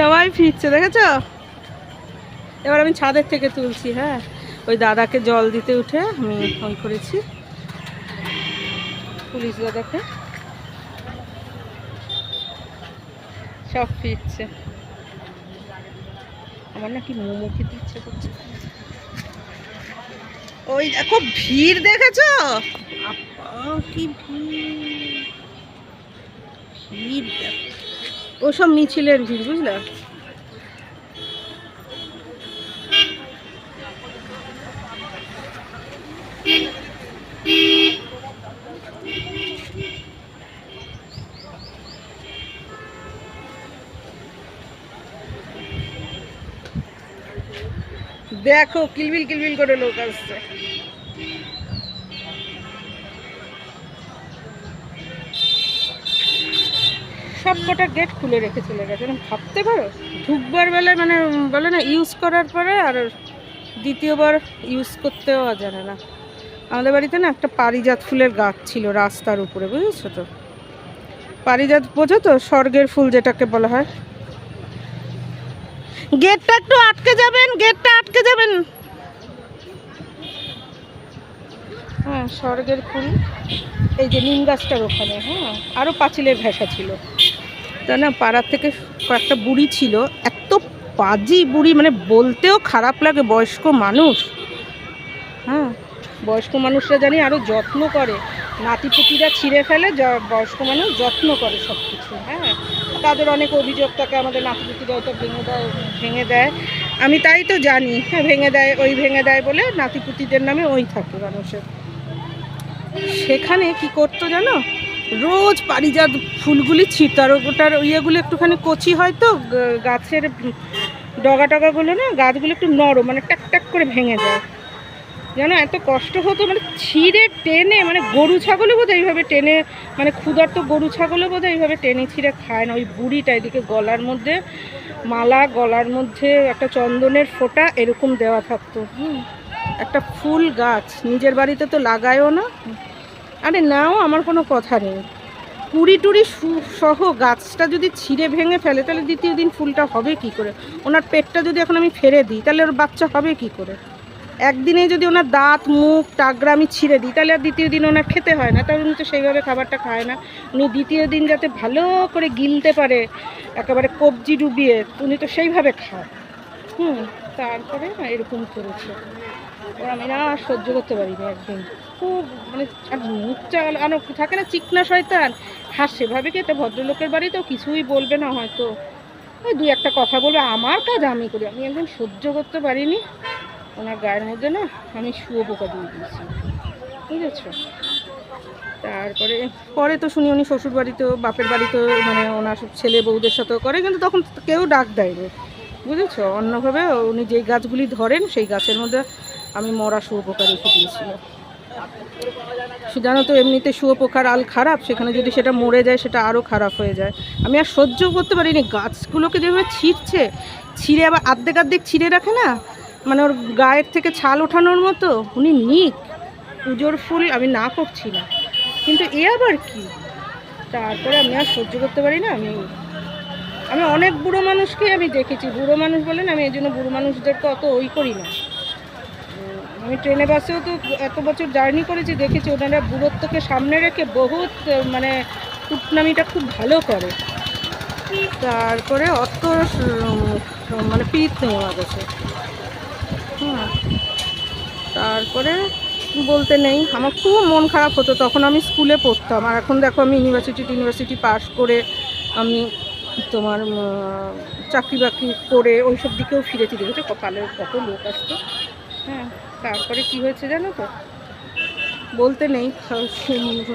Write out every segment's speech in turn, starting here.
সবাই ফিরছে, দেখেছ? এবার আমি ছাদের থেকে তুলছি হ্যাঁ? ওই দাদাকে জল দিতে উঠে আমি ওই করেছি। পুলিশ দাদাকে। সব ফিরছে। আমার নাকি মোমো খেতে ইচ্ছে করছে। ওই দেখো ভিড়, দেখেছ? কি ভিড়। ভিড়, দেখো। ওসব মিছিলের ভিড় বুঝলে? দেখো কিলবিল কিলবিল করে লোক আসছে। কটা গেট খুলে রেখে চলে গেছে মানে ভাবতে পারো? ঢুকবার বেলায় মানে বলে না ইউজ করার পরে আর দ্বিতীয়বার ইউজ করতেও জানে না। আমাদের বাড়িতে না একটা পারিজাত ফুলের গাছ ছিল রাস্তার উপরে, বুঝেছ তো? পারিজাত বোঝো তো, স্বর্গের ফুল যেটাকে বলা হয়। গেটটা একটু আটকে যাবেন গেটটা আটকে যাবেন। হ্যাঁ স্বর্গের ফুল, এই যে নিম গাছটার ওখানে হ্যাঁ আরও পাঁচিলের ভেসা ছিল। তা না পাড়ার থেকে কয়েকটা বুড়ি ছিল, এত পাজি বুড়ি মানে বলতেও খারাপ লাগে বয়স্ক মানুষ। হ্যাঁ বয়স্ক মানুষরা জানি আরও যত্ন করে। নাতিপুতিরা ছিঁড়ে ফেলে বয়স্ক মানুষ যত্ন করে সব কিছু হ্যাঁ। তাদের অনেক অভিযোগ থাকে, আমাদের নাতিপুতিরা ওটা ভেঙে দেয় ভেঙে দেয়। আমি তাই তো জানি হ্যাঁ ভেঙে দেয়, ওই ভেঙে দেয় বলে নাতিপুতিদের নামে ওই থাকে মানুষের। সেখানে কি করতো জানো? রোজ পারিজাত ফুলগুলি ছিটার ওটার ইয়েগুলো একটুখানি কচি হয় তো গাছের ডগা টগাগুলো না, গাছগুলো একটু নরম মানে টাক টাক করে ভেঙে যায়। জানো এত কষ্ট হতো মানে ছিঁড়ে টেনে মানে গরু ছাগলও বোধ এইভাবে টেনে মানে ক্ষুধার্ত গরু ছাগলও বোধ এইভাবে টেনে ছিঁড়ে খায় না। ওই বুড়িটা এদিকে গলার মধ্যে, মালা গলার মধ্যে, একটা চন্দনের ফোঁটা, এরকম দেওয়া থাকতো। একটা ফুল গাছ, নিজের বাড়িতে তো লাগায়ও না। আরে নাও, আমার কোনো কথা নেই। কুড়ি টুড়ি সহ গাছটা যদি ছিঁড়ে ভেঙে ফেলে, তাহলে দ্বিতীয় দিন ফুলটা হবে কি করে? ওনার পেটটা যদি এখন আমি ফেরে দিই, তাহলে ওর বাচ্চা হবে কি করে? একদিনে যদি ওনার দাঁত, মুখ টাগরা আমি ছিঁড়ে দিই, তাহলে আর দ্বিতীয় দিন ওনার খেতে হয় না। তাহলে উনি তো সেইভাবে খাবারটা খায় না। উনি দ্বিতীয় দিন যাতে ভালো করে গিলতে পারে, একেবারে কবজি ডুবিয়ে, উনি তো সেইভাবে খায়। হুম, তারপরে এরকম করেছে। আমি আর সহ্য করতে পারিনি একদিন খুব মানে মুখটা আনো, থাকে না চিকনা শয়তান? হাসে ভাবে কি এটা ভদ্রলোকের বাড়িতেও কিছুই বলবে না হয়তো? ওই দুই একটা কথা বলবে, আমার কাজ আমি করি। আমি একদম সহ্য করতে পারিনি। ওনার গায়ের মধ্যে না আমি শুয়ে পোকা দিয়ে দিয়েছি। বুঝেছ? তারপরে পরে তো শুনি উনি শ্বশুর বাড়িতেও বাপের বাড়িতেও মানে ওনার সব ছেলে বউদের সাথেও করে, কিন্তু তখন কেউ ডাক দেয়নি বুঝেছ? অন্যভাবে উনি যেই গাছগুলি ধরেন, সেই গাছের মধ্যে আমি মরা শুয়োপোকা রেখে দিয়েছিল সে- জানো তো, এমনিতে শুয়োপোকার আল খারাপ, সেখানে যদি সেটা মরে যায়, সেটা আরও খারাপ হয়ে যায়। আমি আর সহ্য করতে পারিনি, গাছগুলোকে যেভাবে ছিঁড়ছে, ছিঁড়ে আবার আর্ধেক আর্ধেক ছিঁড়ে রাখে না? মানে ওর গায়ের থেকে ছাল ওঠানোর মতো, উনি নিক, পুজোর ফুল আমি না করছি না। কিন্তু এ আবার কি? তারপরে আমি আর সহ্য করতে পারি না, আমি আমি অনেক বুড়ো মানুষকে আমি দেখেছি। বুড়ো মানুষ বলেন আমি এই জন্য বুড়ো মানুষদেরকে অত ওই করি না। আমি ট্রেনে বাসেও তো এত বছর জার্নি করেছি, দেখেছি ওনারা বুড়োত্বকে সামনে রেখে বহুত মানে কুটনামিটা খুব ভালো করে। তারপরে অত মানে পিত আমার কাছে হুম তারপরে বলতে নেই, আমার খুব মন খারাপ হতো, তখন আমি স্কুলে পড়তাম। আর এখন দেখো আমি ইউনিভার্সিটি ইউনিভার্সিটি পাস করে আমি তোমার চাকরি বাকরি করে ওইসব দিকেও ফিরেছি। দেখেছ কপালে কত লোক আসতো? হ্যাঁ। তারপরে কি হয়েছে জানো তো? বলতে নেই।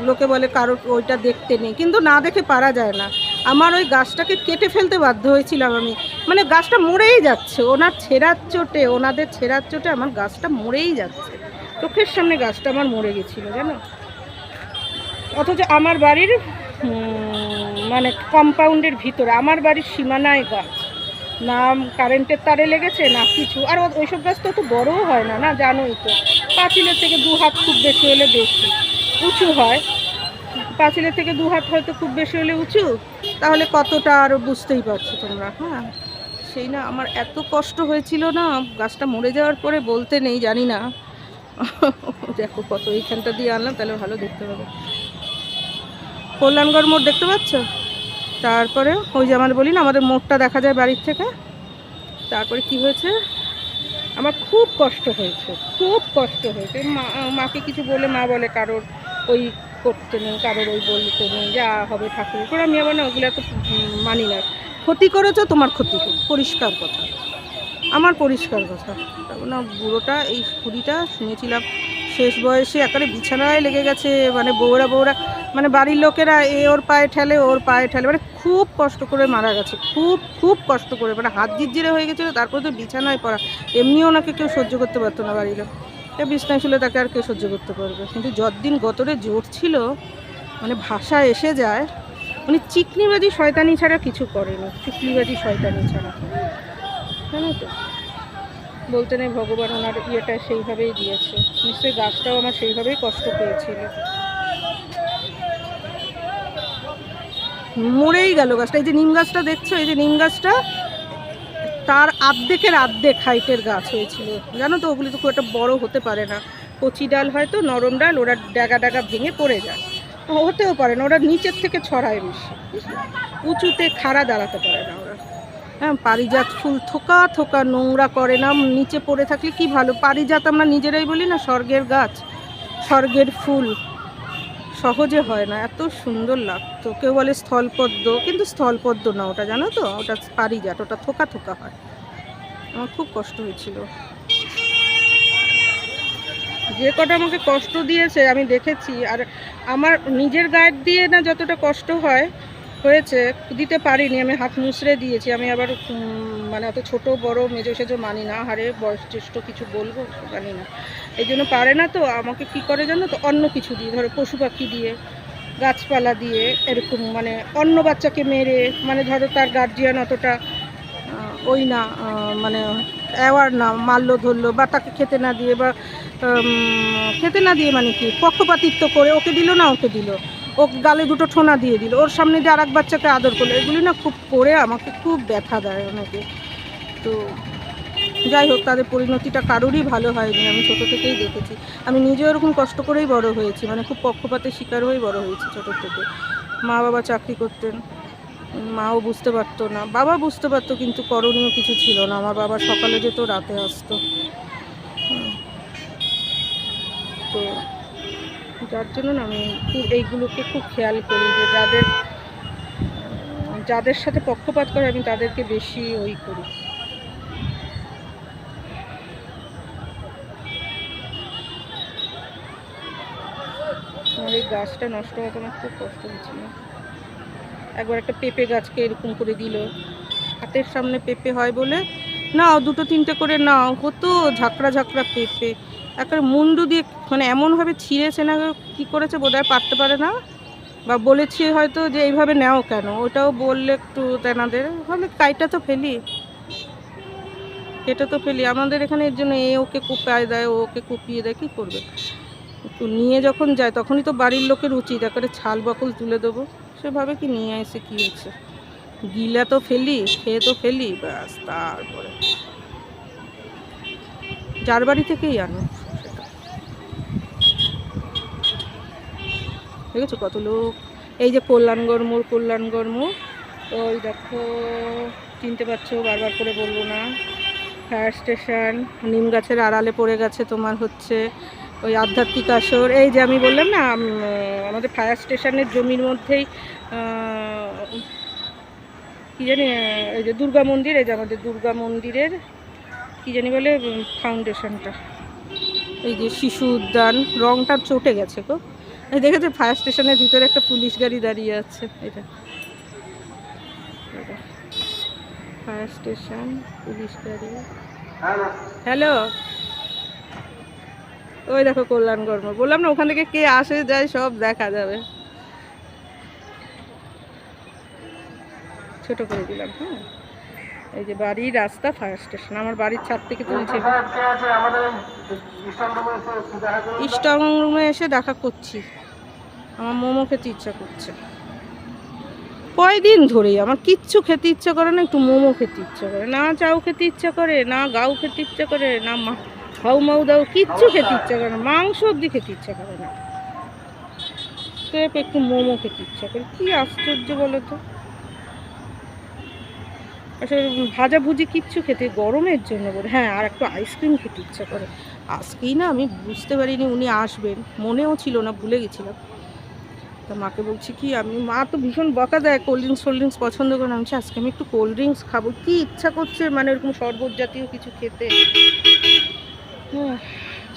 লোকে বলে কারোর ওইটা দেখতে নেই। কিন্তু না দেখে পারা যায় না। আমার ওই গাছটাকে কেটে ফেলতে বাধ্য হয়েছিলাম আমি। মানে গাছটা মরেই যাচ্ছে। ওনার ছেঁড়ার চোটে ওনাদের ছেঁড়ার চোটে আমার গাছটা মরেই যাচ্ছে। চোখের সামনে গাছটা আমার মরে গেছিল জানো? অথচ আমার বাড়ির মানে কম্পাউন্ডের ভিতরে আমার বাড়ির সীমানায় গাছ। না কারেন্টের তারে লেগেছে, না কিছু। আর ওইসব গাছ তো অত বড়ও হয় না না জানোই তো। পাঁচিলের থেকে দু হাত খুব বেশি হলে বেশি। উঁচু হয়। পাঁচিলের থেকে দু হাত হয়তো খুব বেশি হলে উঁচু। তাহলে কতটা আরও বুঝতেই পারছ তোমরা হ্যাঁ? সেই না, আমার এত কষ্ট হয়েছিল না, গাছটা মরে যাওয়ার পরে বলতে নেই, জানি না। দেখো কত এইখানটা দিয়ে আনলাম, তাহলে ভালো দেখতে পাবে কল্যাণগড় মোড় দেখতে পাচ্ছ? তারপরে ওই যে আমার বলি না, আমাদের মোড়টা দেখা যায় বাড়ির থেকে। তারপরে কি হয়েছে? আমার খুব কষ্ট হয়েছে, খুব কষ্ট হয়েছে। মা, মাকে কিছু বলে মা বলে কারোর ওই করতে নেই, কারোর ওই বলতে নেই, যা হবে ঠাকুর করে। আমি আবার না ওগুলো এত মানি না। ক্ষতি করেছ, তোমার ক্ষতি পরিষ্কার কথা। আমার পরিষ্কার কথা। তারপর না বুড়োটা এই কুড়িটা শুনেছিলাম, শেষ বয়সে একেবারে বিছানায় লেগে গেছে। মানে বউরা বউরা মানে বাড়ির লোকেরা এ ওর পায়ে ঠেলে ওর পায়ে ঠেলে মানে খুব কষ্ট করে মারা গেছে, খুব খুব কষ্ট করে মানে হাত জিরজিরে হয়ে গেছিল, তারপরে তো বিছানায় পড়া, এমনিও ওনাকে কেউ সহ্য করতে পারতো না বাড়ির লোক। বিছনায় শুলে তাকে আর কেউ সহ্য করতে পারবে কিন্তু যতদিন গতরে জোর ছিল মানে ভাষা এসে যায়, উনি চিকনিবাজি শয়তানি ছাড়া কিছু করেনি, চিকনিবাজি শয়তানি ছাড়া। জানো তো? বলতে নেই ভগবান ওনার ইয়েটা সেইভাবেই দিয়েছে। নিশ্চয়ই গাছটাও আমার সেইভাবেই কষ্ট পেয়েছিল। মরেই গেল গাছটা। এই যে নিম গাছটা দেখছ? এই যে নিম গাছটা, তার আর্ধেকের আর্ধেক হাইটের গাছ হয়েছিল। জানো তো, ওগুলি তো খুব একটা বড় হতে পারে না। কচি ডাল হয়তো, নরম ডাল, ওরা ড্যাগা ড্যাগা ভেঙে পড়ে যায়। হতেও পারে না, ওরা নিচের থেকে ছড়ায় বেশি? উঁচুতে খাড়া দাঁড়াতে পারে না ওরা। হ্যাঁ পারিজাত ফুল থোকা থোকা নোংরা করে না। নিচে পড়ে থাকলে কি ভালো? পারিজাত আমরা নিজেরাই বলি না, স্বর্গের গাছ, স্বর্গের ফুল। সহজে হয় না, এত সুন্দর লাগতো। কেউ বলে স্থলপদ্ম, কিন্তু স্থলপদ্ম না ওটা, জানো তো? ওটা পারি পারিজাত ওটা থোকা থোকা হয়। আমার খুব কষ্ট হয়েছিল। যে কটা আমাকে কষ্ট দিয়েছে, আমি দেখেছি। আর আমার নিজের গায়ের দিয়ে না যতটা কষ্ট হয়, হয়েছে, দিতে পারিনি। আমি হাত মুচড়ে দিয়েছি। আমি আবার মানে অত ছোট, বড়, মেজো সেজো মানি না, হারে বয়স জ্যেষ্ঠ কিছু বলব জানি না। এই জন্য পারে না তো, আমাকে কি করে জানো তো অন্য কিছু দিয়ে, ধরো পশু পাখি দিয়ে, গাছপালা দিয়ে, এরকম মানে অন্য বাচ্চাকে মেরে মানে ধরো তার গার্জিয়ান অতটা ওই না মানে অ্যাওয়ার না, মারলো, ধরলো, বা তাকে খেতে না দিয়ে, বা খেতে না দিয়ে মানে কি, পক্ষপাতিত্ব করে ওকে দিল না ওকে দিল। ও গালে দুটো ঠোনা দিয়ে দিল। ওর সামনে দিয়ে আর এক বাচ্চাকে আদর করল। এগুলি না খুব করে আমাকে খুব ব্যথা দেয় অনেকে। তো যাই হোক, তাদের পরিণতিটা কারোরই ভালো হয়নি, আমি ছোট থেকেই দেখেছি। আমি নিজেও এরকম কষ্ট করেই বড় হয়েছি মানে খুব পক্ষপাতের শিকার হয়েই বড় হয়েছি ছোট থেকে। মা বাবা চাকরি করতেন, মাও বুঝতে পারতো না, বাবা বুঝতে পারতো কিন্তু করণীয় কিছু ছিল না, আমার বাবা সকালে যেত, রাতে আসতো। তো যার জন্য আমি খুব এইগুলোকে খুব খেয়াল করি যে যাদের যাদের সাথে পক্ষপাত করে আমি তাদেরকে বেশি ওই করি। এই গাছটা নষ্ট হতে আমার খুব কষ্ট হচ্ছিল একবার একটা পেঁপে গাছকে এরকম করে দিল। হাতের সামনে পেঁপে হয় বলে, নাও, দুটো, তিনটে করে নাও। কত ঝাঁকড়া ঝাঁকড়া পেঁপে। একটা মুন্ডু দিয়ে মানে এমনভাবে ছিঁড়েছে না কি করেছে বোধহয় পারতে পারে না? বা বলেছি হয়তো যে, এইভাবে নেও কেন? ওটাও বললে একটু তেনাদের ভাবলে কাইটা তো ফেলি। কেটে তো ফেলি। আমাদের এখানে এর জন্য এ ওকে কুপায় দেয়, ও ওকে কুপিয়ে দেয়, কী করবে? একটু নিয়ে যখন যায়, তখনই তো বাড়ির লোকের উচিত। একেবারে ছাল বকল তুলে দেবো। সেভাবে কি নিয়ে এসে কী হচ্ছে? গিলা তো ফেলি, খেয়ে তো ফেলি, ব্যাস, তারপরে। যার বাড়ি থেকেই আনো সেটা। আছে কত লোক? এই যে কল্যাণগড় মোড় কল্যাণগড় মোড় ওই দেখো, চিনতে পারছ, বারবার করে বলব না। ফায়ার স্টেশন নিম গাছের আড়ালে পড়ে গেছে তোমার হচ্ছে। ওই আধ্যাত্মিক আসর, এই যে আমি বললাম না আমাদের ফায়ার স্টেশনের জমির মধ্যেই কি জানি, এই যে দুর্গা মন্দির, এই যে আমাদের দুর্গা মন্দিরের, কি জানি বলে ফাউন্ডেশনটা এই যে শিশু উদ্যান, রংটা চটে গেছে গো। এই দেখেছ ফায়ার স্টেশনের ভিতরে একটা পুলিশ গাড়ি দাঁড়িয়ে আছে, এটা। ফায়ার স্টেশন পুলিশ গাড়ি। হ্যালো ওই দেখো কল্যাণগড় মোড়। বললাম না, ওখান থেকে কে আসে যায় সব দেখা যাবে। ছোট করে দিলাম হ্যাঁ। এই যে বাড়ি, রাস্তা ফায়ার স্টেশন আমার বাড়ির ছাদ থেকে তুলছে। স্ট্রং রুমে এসে দেখা করছি। আমার মোমো খেতে ইচ্ছা করছে। কয়দিন ধরেই আমার কিচ্ছু খেতে ইচ্ছা করে না, একটু মোমো খেতে ইচ্ছা করে। না চাউ খেতে ইচ্ছা করে, না গাউ খেতে ইচ্ছা করে, না মা হাউ মাউ দাউ কিচ্ছু খেতে ইচ্ছা করে না, মাংস অব্দি খেতে ইচ্ছা করে না। একটু মোমো খেতে ইচ্ছা করে, কি আশ্চর্য বলো তো। ভাজা ভুজি কিচ্ছু খেতে গরমের জন্য বলে হ্যাঁ আর একটু আইসক্রিম খেতে ইচ্ছা করে। আজকেই না, আমি বুঝতে পারিনি উনি আসবেন, মনেও ছিল না, ভুলে গেছিলাম। তা মাকে বলছি কি, আমি, মা তো ভীষণ বকা দেয় কোল্ড ড্রিঙ্কস কোল্ড ড্রিঙ্কস পছন্দ করে আমি আজকে আমি একটু কোল্ড ড্রিঙ্কস খাব, কি ইচ্ছা করছে মানে এরকম শরবত জাতীয় কিছু খেতে।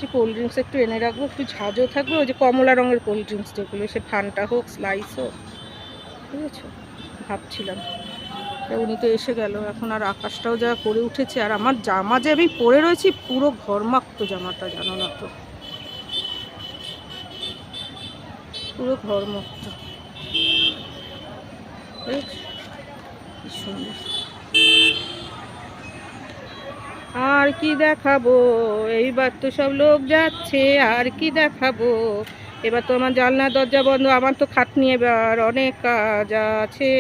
যে কোল্ড ড্রিঙ্কস একটু এনে রাখব, একটু ঝাঁজও থাকবে, ওই যে কমলা রঙের কোল্ড ড্রিঙ্কস যেগুলো, সে ফান্টা হোক স্লাইস হোক বুঝেছ ভাবছিলাম। উনি তো এসে গেল, এখন আর আকাশটাও যা করে উঠেছে, আর আমার জামা যে আমি পরে রয়েছি, পুরো ঘরমাক্ত জামাটা, জানো না তো? পুরো ঘরমাক্ত। সুন্দর। আর কি দেখাবো? এইবার তো সব লোক যাচ্ছে, আর কি দেখাবো? এবার তো আমার জানলা দরজা বন্ধ, আমার তো খাটনি এবার, অনেক কাজ আছে।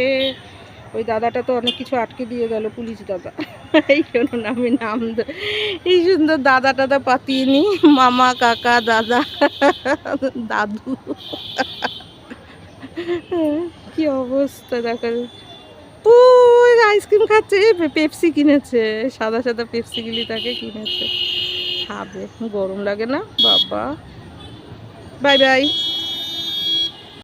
ওই দাদাটা তো অনেক কিছু আটকে দিয়ে গেল, পুলিশ দাদা। এই জন্য আমি নাম এই সুন্দর দাদা টাদা পাতিয়ে নি মামা, কাকা, দাদা, দাদু। কি অবস্থা দেখা ওই আইসক্রিম খাচ্ছে পেপসি কিনেছে, সাদা সাদা পেপসিগুলি তাকে কিনেছে। খাবে, গরম লাগে না, বাবা। Bye bye